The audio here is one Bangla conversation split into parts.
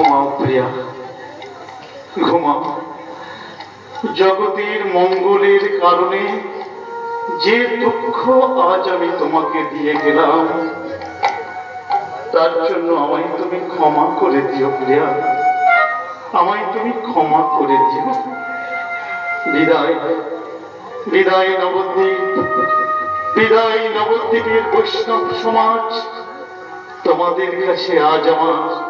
ঘুমাও প্রিয়া, ঘুমাও। জগতের মঙ্গলের কারণে যে দুঃখ আজ আমি তোমাকে দিয়ে গেলাম, তার জন্য আমায় তুমি ক্ষমা করে দিও প্রিয়া। আমায় তুমি ক্ষমা করে দিও। বিদায় বিদায় নবদ্বীপ, বিদায় নবদ্বীপের বৈষ্ণব সমাজ তোমাদের কাছে আজ আমার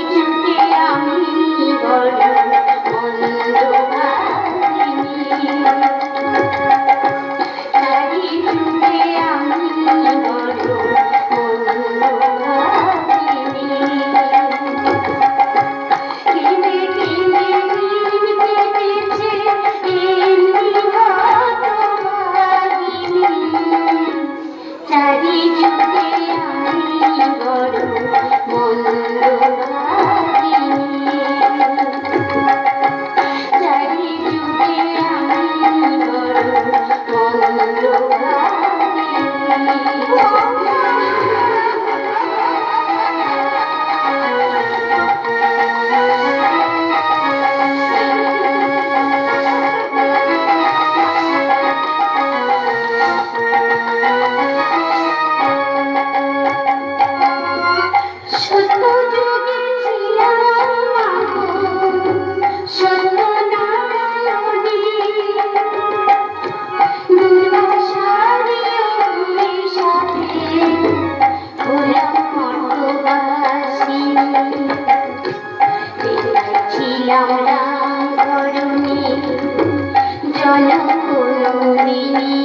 Thank you.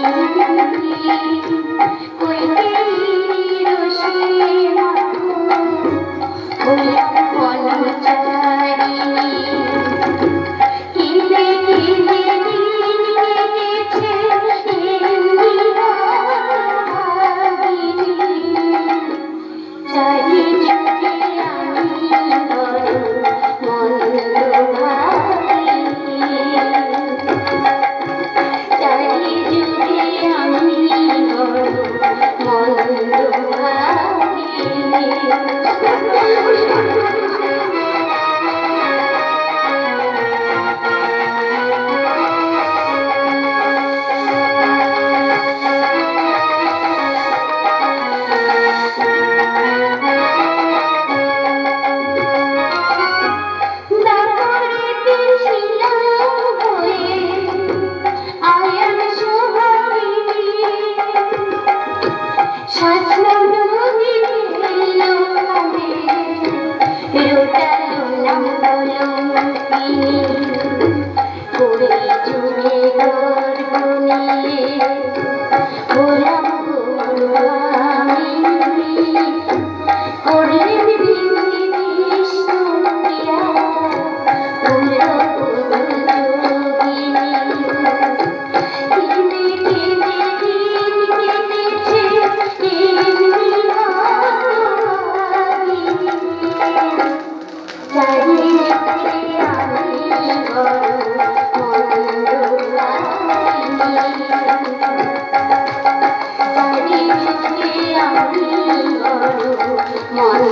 Thank you.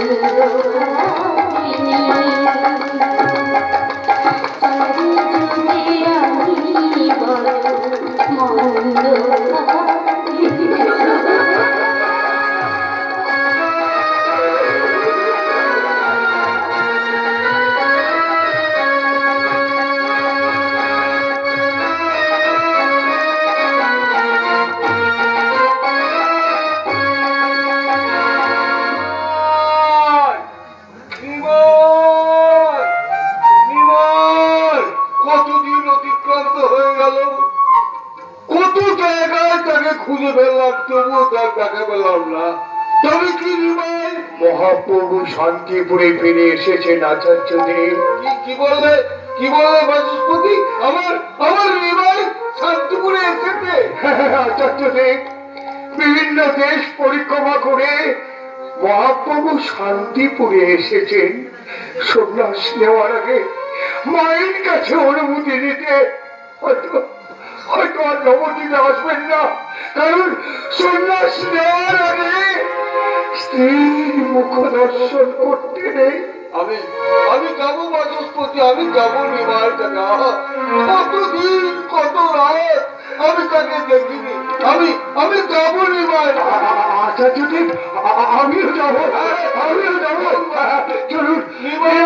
Nimai! তবুও তার দেখা পেলাম না তবে কি নিমাই মহাপ্রভু শান্তিপুরে ফিরে এসেছেন আচার্যদেব। কি বললে কি বললে বাচস্পতি আমার আমার নিমাই শান্তিপুরে এসেছে। আচার্যদেব বিভিন্ন দেশ পরিক্রমা করে মহাপ্রভু শান্তিপুরে এসেছেন। সন্ন্যাস নেওয়ার আগে মায়ের কাছে অনুমতি নিতে হয়তো হয়তো আর নবদ্বীপে আসবেন না। কারণ সন্ন্যাস নেওয়ার আগে স্ত্রীর মুখ দর্শন করতে নেই। আমি আমি যাব বাচস্পতি আমি যাব কাছে আহা, কতদিন কত রাত আমি তাকে দেখিনি। আমি আমি যাব নিমার আচার্যদেব আমিও যাব আমিও যাব। চলুন নিমাই